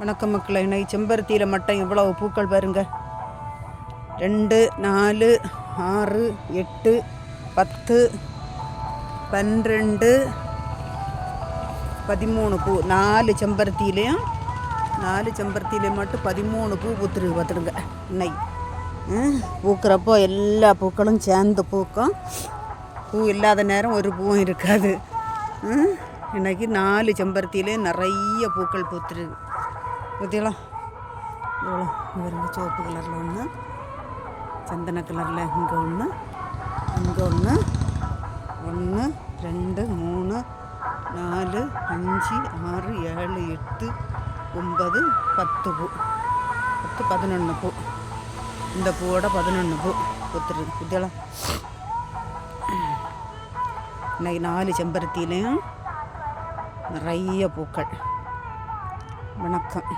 வணக்கம் மக்களை. இன்னைக்கு செம்பருத்தியில் மட்டும் எவ்வளவு பூக்கள் பாருங்க. ரெண்டு நாலு ஆறு எட்டு பத்து பன்னிரெண்டு பதிமூணு பூ. நாலு செம்பருத்தியிலையும் நாலு செம்பருத்திலையும் மட்டும் பதிமூணு பூ பூத்துருக்கு பார்த்துருங்க இன்னைக்கு பூக்கிறப்போ எல்லா பூக்களும் சேர்ந்து பூக்கும். பூ இல்லாத நேரம் ஒரு பூவும் இருக்காது. இன்றைக்கி இன்னைக்கு நாலு செம்பருத்தியிலையும் நிறைய பூக்கள் பூத்துருக்கு. பார்த்தீங்களா இவ்வளோ இவருங்க சிவப்பு கலரில் ஒன்று சந்தன கலரில் இங்கே ஒன்று இங்கே ஒன்று ஒன்று ரெண்டு மூணு நாலு அஞ்சு ஆறு ஏழு எட்டு ஒன்பது பத்து பூ. பத்து பதினொன்று பூ. இந்த பூவோட பதினொன்று பூ கொடுத்துருக்கு பார்த்தீங்களா இன்றைக்கி நாலு செம்பருத்திலையும் நிறைய பூக்கள். வணக்கம்.